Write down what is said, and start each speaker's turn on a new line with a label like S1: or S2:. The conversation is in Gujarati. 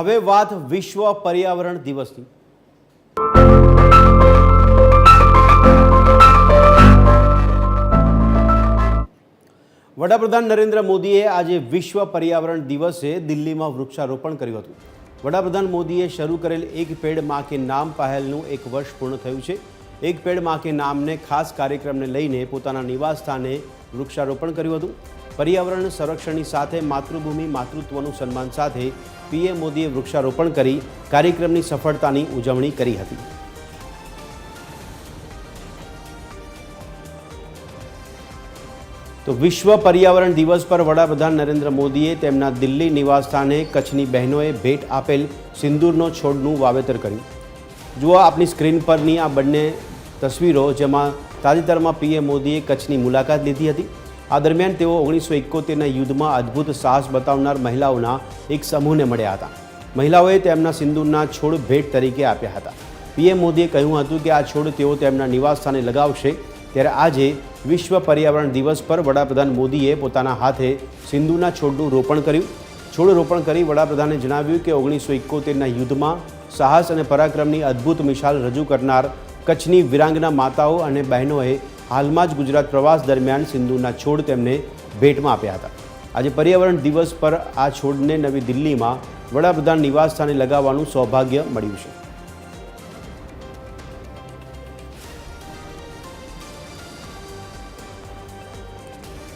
S1: હવે વાત વિશ્વ પર્યાવરણ દિવસની. વડાપ્રધાન નરેન્દ્ર મોદીએ આજે વિશ્વ પર્યાવરણ દિવસે દિલ્હીમાં વૃક્ષારોપણ કર્યું હતું. વડાપ્રધાન મોદીએ શરૂ કરેલ એક પેડમાં કે નામ પહેલનું એક વર્ષ પૂર્ણ થયું છે. એક પેડમાં કે નામને ખાસ કાર્યક્રમને લઈને પોતાના નિવાસ સ્થાને વૃક્ષારોપણ કર્યું હતું. પર્યાવરણ સંરક્ષણની સાથે માતૃભૂમિ, માતૃત્વનું સન્માન સાથે પીએમ મોદીએ વૃક્ષારોપણ કરી કાર્યક્રમની સફળતાની ઉજવણી કરી હતી. તો વિશ્વ પર્યાવરણ દિવસ પર વડાપ્રધાન નરેન્દ્ર મોદીએ તેમના દિલ્હી નિવાસ સ્થાને કચ્છની બહેનોએ ભેટ આપેલ સિંદૂરનો છોડનું વાવેતર કર્યું. જુઓ આપની સ્ક્રીન પરની આ બંને તસવીરો, જેમાં તાજેતરમાં પીએમ મોદીએ કચ્છની મુલાકાત લીધી હતી. આ દરમિયાન તેઓ ઓગણીસો એકોતેરના યુદ્ધમાં અદ્ભુત સાહસ બતાવનાર મહિલાઓના એક સમૂહને મળ્યા હતા. મહિલાઓએ તેમના સિંદૂરના છોડ ભેટ તરીકે આપ્યા હતા. પીએમ મોદીએ કહ્યું હતું કે આ છોડ તેઓ તેમના નિવાસ સ્થાને લગાવશે ત્યારે આજે વિશ્વ પર્યાવરણ દિવસ પર વડાપ્રધાન મોદીએ પોતાના હાથે સિંધુના છોડનું રોપણ કર્યું. છોડ રોપણ કરી વડાપ્રધાને જણાવ્યું કે ઓગણીસો એકોતેરના યુદ્ધમાં સાહસ અને પરાક્રમની અદ્ભુત મિશાલ રજૂ કરનાર કચ્છની વિરાંગના માતાઓ અને બહેનોએ હાલમાં જ ગુજરાત પ્રવાસ દરમિયાન સિંધુના છોડ તેમને ભેટમાં આપ્યા હતા. આજે પર્યાવરણ દિવસ પર આ છોડને નવી દિલ્હીમાં વડાપ્રધાન નિવાસ સ્થાને લગાવવાનું સૌભાગ્ય મળ્યું છે.